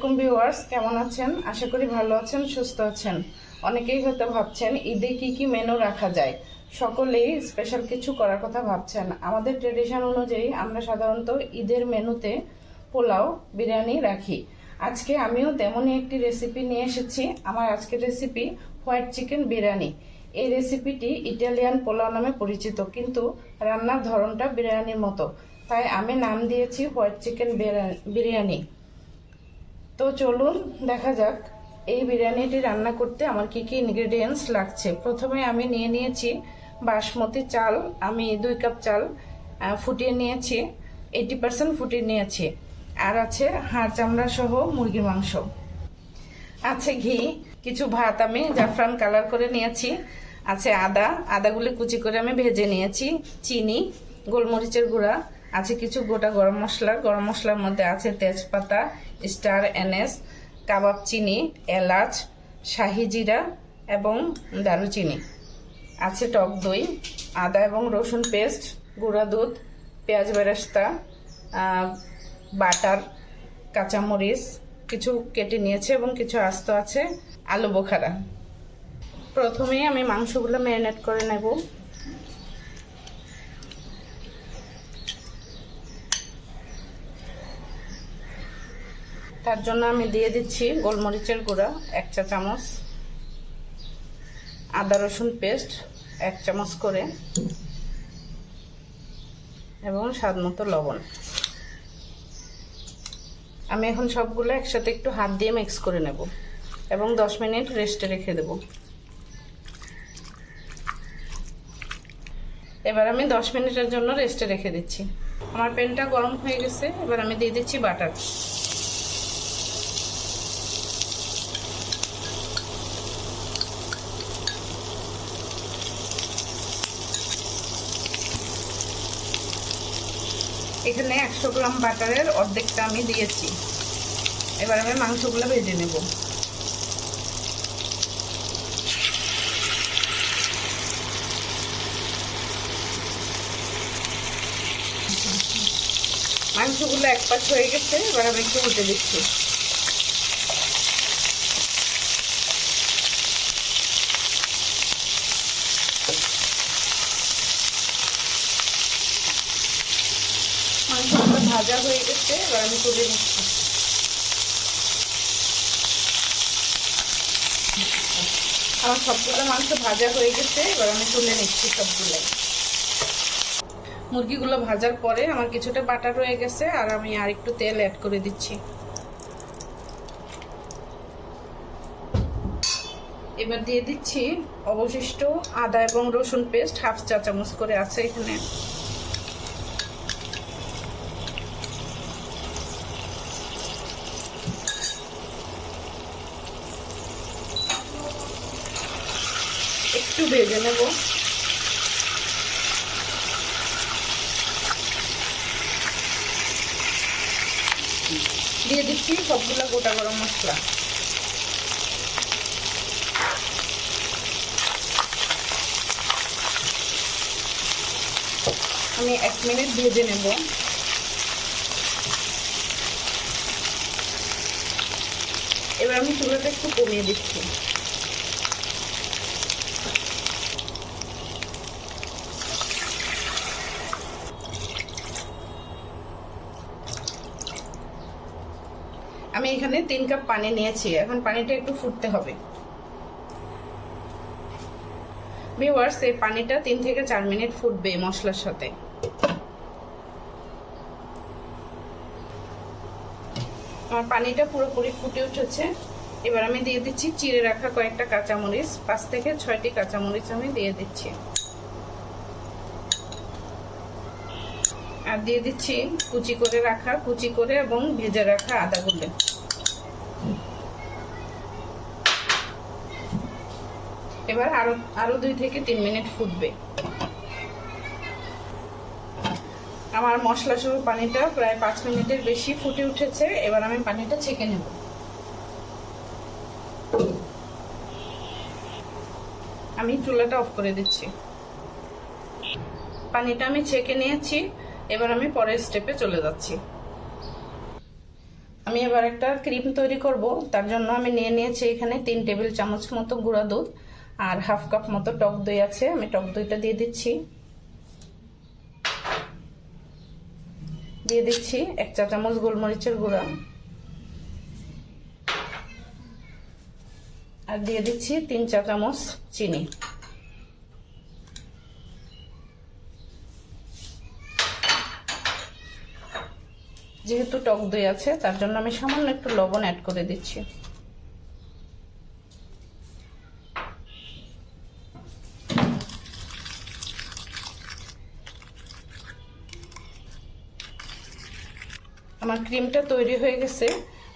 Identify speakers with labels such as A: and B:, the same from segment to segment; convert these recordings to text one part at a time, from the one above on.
A: আলাইকুম ভিউয়ার্স, কেমন আছেন? আশা করি ভালো আছেন, সুস্থ আছেন। অনেকেই হয়তো ভাবছেন, ঈদে কি কি মেনু রাখা যায়? সকলেই স্পেশাল কিছু করার কথা ভাবছেন। আমাদের ট্রেডিশন অনুযায়ী আমরা সাধারণত ঈদের মেনুতে পোলাও, বিরিয়ানি রাখি। আজকে আমিও তেমনই একটি রেসিপি নিয়ে এসেছি। আমার আজকের রেসিপি হোয়াইট চিকেন বিরিয়ানি। এই রেসিপিটি ইটালিয়ান পোলাও নামে পরিচিত, কিন্তু রান্নার ধরনটা বিরিয়ানির মতো। তাই আমি নাম দিয়েছি হোয়াইট চিকেন বিরিয়ানি। তো চলুন দেখা যাক এই বিরিয়ানিটি রান্না করতে আমার কি কি ইনগ্রেডিয়েন্টস লাগছে। প্রথমে আমি নিয়ে নিয়েছি বাসমতি চাল, আমি দুই কাপ চাল ফুটিয়ে নিয়েছি এইটি পার্সেন্ট ফুটিয়ে নিয়েছি। আর আছে হাড় চামড়া সহ মুরগির মাংস। আছে ঘি, কিছু ভাত আমি জাফরান কালার করে নিয়েছি। আছে আদা, আদাগুলি কুচি করে আমি ভেজে নিয়েছি, চিনি, গোলমরিচের গুঁড়া আছে কিছু গোটা গরম মশলা গরম মশলার মধ্যে আছে তেজপাতা, স্টার এনএস, কাবাব চিনি, এলাচ, শাহি জিরা এবং দারুচিনি। আছে টক দই, আদা এবং রসুন পেস্ট, গুঁড়া দুধ, পেঁয়াজ বেরেস্তা বাটার, কাঁচামরিচ, কিছু কেটে নিয়েছে এবং কিছু আস্ত আছে, আলু বোখারা। প্রথমেই আমি মাংসগুলো ম্যারিনেট করে নেব। তার জন্য আমি দিয়ে দিচ্ছি গোলমরিচের গুঁড়া, এক চা চামচ। আদা রসুন পেস্ট, এক চামচ করে। এবং স্বাদ মতো লবণ। আমি এখন সবগুলো একসাথে একটু হাত দিয়ে মিক্স করে নেব এবং দশ মিনিট রেস্টে রেখে দেব। এবার আমি দশ মিনিটের জন্য রেস্টে রেখে দিচ্ছি। আমার প্যানটা গরম হয়ে গেছে, এবার আমি দিয়ে দিচ্ছি বাটার। এখানে একশো গ্রাম বাটারের অর্ধেকটা আমি দিয়েছি। এবার আমি মাংসগুলো ভেজে নেব। মাংসগুলো এক পাশ হয়ে গেছে, এবার আমি একটু উঠে দিচ্ছি মাংসগুলো গেছে এবার আমি তুলে নিচ্ছি। আমার সবগুলো মাংস ভাজা হয়ে গেছে, এবার আমি তুলে নিচ্ছি সবগুলো মুরগিগুলো ভাজার পরে আমার কিছুটা বাটা রয়ে গেছে, আর আমি আর একটু তেল অ্যাড করে দিচ্ছি। এবার দিয়ে দিচ্ছি অবশিষ্ট আদা এবং রসুন পেস্ট হাফ চা চামচ করে আছে এখানে। একটু ভেজে নেব। দিয়ে দিচ্ছি সবগুলো গোটা গরম মশলা। আমি এক মিনিট ভেজে নেব। এবার আমি চুলাটা একটু কমিয়ে দিচ্ছি। আমি এখানে তিন কাপ পানি নিয়েছি। এখন পানিটা একটু ফুটতে হবে। ভিউয়ার্স এই পানিটা তিন থেকে চার মিনিট ফুটবে মশলার সাথে। আমার পানিটা পুরোপুরি ফুটে উঠেছে। এবার আমি দিয়ে দিচ্ছি চিড়ে রাখা কয়েকটা কাঁচামরিচ। পাঁচ থেকে ছয়টি কাঁচামরিচ আমি দিয়ে দিচ্ছি। আর দিয়ে দিচ্ছি কুচি করে রাখা, কুচি করে এবং ভেজে রাখা আদাগুলো এবার আরও আরও দুই থেকে তিন মিনিট ফুটবে। আমার মশলা সহ পানিটা প্রায় পাঁচ মিনিটের বেশি ফুটে উঠেছে, এবার আমি পানিটা ছেঁকে নেব। আমি চুলাটা অফ করে দিচ্ছি। পানিটা আমি ছেঁকে নিয়েছি। এবার আমি পরের স্টেপে চলে যাচ্ছি। আমি এবার একটা ক্রিম তৈরি করব। তার জন্য আমি নিয়ে নিয়েছি এখানে তিন টেবিল চামচ মতো গুঁড়া দুধ আর হাফ কাপ মতো টক দই আছে। আমি টক দইটা দিয়ে দিচ্ছি। দিয়ে দিচ্ছি এক চা চামচ গোলমরিচের গুঁড়া। আর দিয়ে দিচ্ছি তিন চা চামচ চিনি। যেহেতু টক দই আছে, তার জন্য আমি সামান্য একটু লবণ অ্যাড করে দিচ্ছি। আমার ক্রিমটা তৈরি হয়ে গেছে।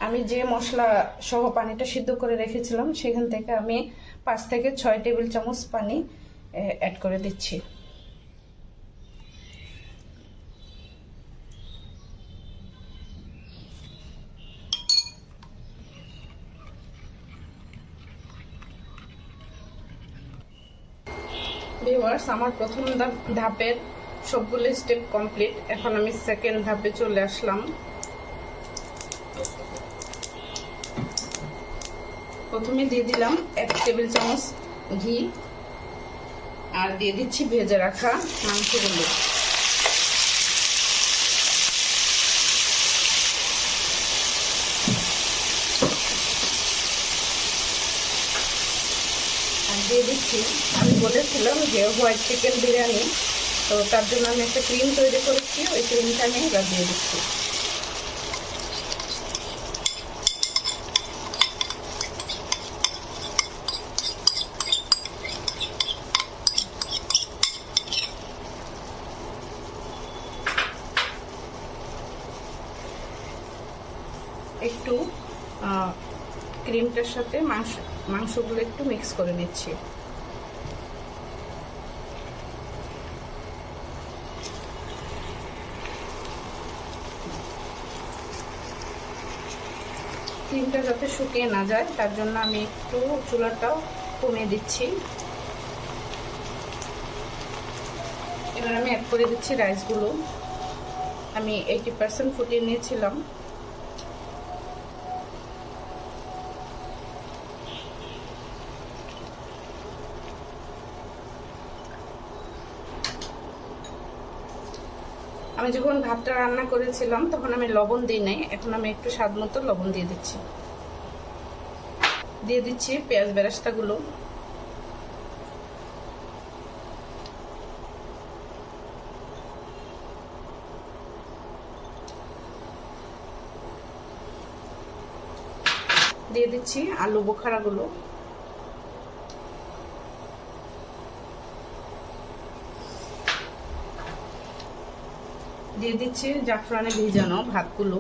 A: আমি যে মশলা সহ পানিটা সিদ্ধ করে রেখেছিলাম, সেখান থেকে আমি পাঁচ থেকে ছয় টেবিল চামচ পানি অ্যাড করে দিচ্ছি। ভিউয়ার্স আমার প্রথম ধাপের সবগুলো স্টেপ কমপ্লিট এখন আমি সেকেন্ড ধাপে চলে আসলাম। প্রথমে দিয়ে দিলাম এক টেবিল চামচ ঘি। আর দিয়ে দিচ্ছি ভেজে রাখা মাংসগুলো আর আমি বলেছিলাম যে হোয়াইট চিকেন বিরিয়ানি। তো তার জন্য আমি একটা ক্রিম তৈরি করেছি, ওই ক্রিমটা আমি এবার দিয়ে দিচ্ছি। একটু ক্রিমটার সাথে মাংস, মাংসগুলো একটু মিক্স করে নিচ্ছি। ক্রিমটা যাতে শুকিয়ে না যায়, তার জন্য আমি একটু চুলাটাও কমিয়ে দিচ্ছি। এবার আমি অ্যাড করে দিচ্ছি রাইসগুলো আমি এইটি পার্সেন্ট ফুটিয়ে নিয়েছিলাম। আমি যখন ভাতটা রান্না করেছিলাম, তখন আমি লবণ দিই নাই। এখন আমি একটু স্বাদ মতো লবণ দিয়ে দিচ্ছি। দিয়ে দিচ্ছি পেঁয়াজ বেরাস্তাগুলো। দিয়ে দিচ্ছি আলু বোখারাগুলো। দিয়ে দিচ্ছি জাফরানে ভিজানো ভাতগুলো।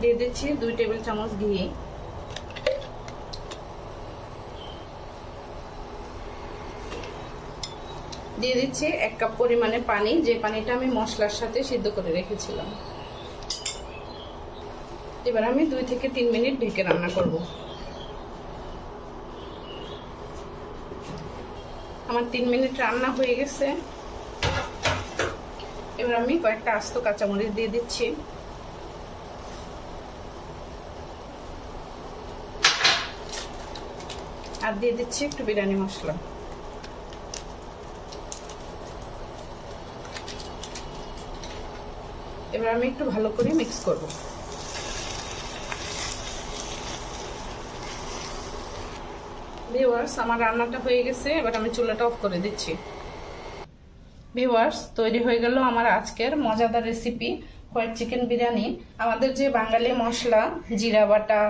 A: দিয়ে দিচ্ছি দুই টেবিল চামচ ঘি। দিয়ে দিচ্ছি এক কাপ পরিমাণে পানি, যে পানিটা আমি মশলার সাথে সিদ্ধ করে রেখেছিলাম। এবার আমি দুই থেকে তিন মিনিট ঢেকে রান্না করব। আমার তিন মিনিট রান্না হয়ে গেছে। এবার আমি কয়েকটা আস্ত কাঁচামরিচ দিয়ে দিচ্ছি। আর দিয়ে দিচ্ছি একটু বিরিয়ানি মশলা। এবার আমি একটু ভালো করে মিক্স করব। ভিউয়ার্স আমার রান্নাটা হয়ে গেছে, এবার আমি চুলাটা অফ করে দিচ্ছি। ভিউয়ার্স তৈরি হয়ে গেল আমার আজকের মজাদার রেসিপি হোয়াইট চিকেন বিরিয়ানি। আমাদের যে বাঙালি মশলা, জিরা বাটা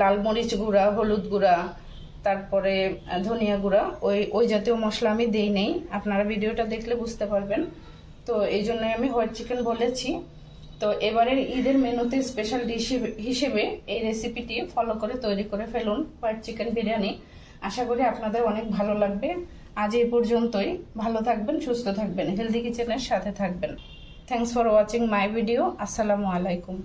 A: লাল মরিচ গুঁড়া, হলুদ গুঁড়া, তারপরে ধনিয়া গুঁড়া, ওই ওই জাতীয় মশলা আমি দিই নেই। আপনারা ভিডিওটা দেখলে বুঝতে পারবেন। তো এই জন্যই আমি হোয়াইট চিকেন বলেছি। তো এবারের ঈদের মেনুতে স্পেশাল ডিশ হিসেবে এই রেসিপিটি ফলো করে তৈরি করে ফেলুন হোয়াইট চিকেন বিরিয়ানি। আশা করি আপনাদের অনেক ভালো লাগবে। আজ এই পর্যন্তই। ভালো থাকবেন, সুস্থ থাকবেন হেলদি কিচেনের সাথে থাকবেন। Thanks for watching my video আসসালামু আলাইকুম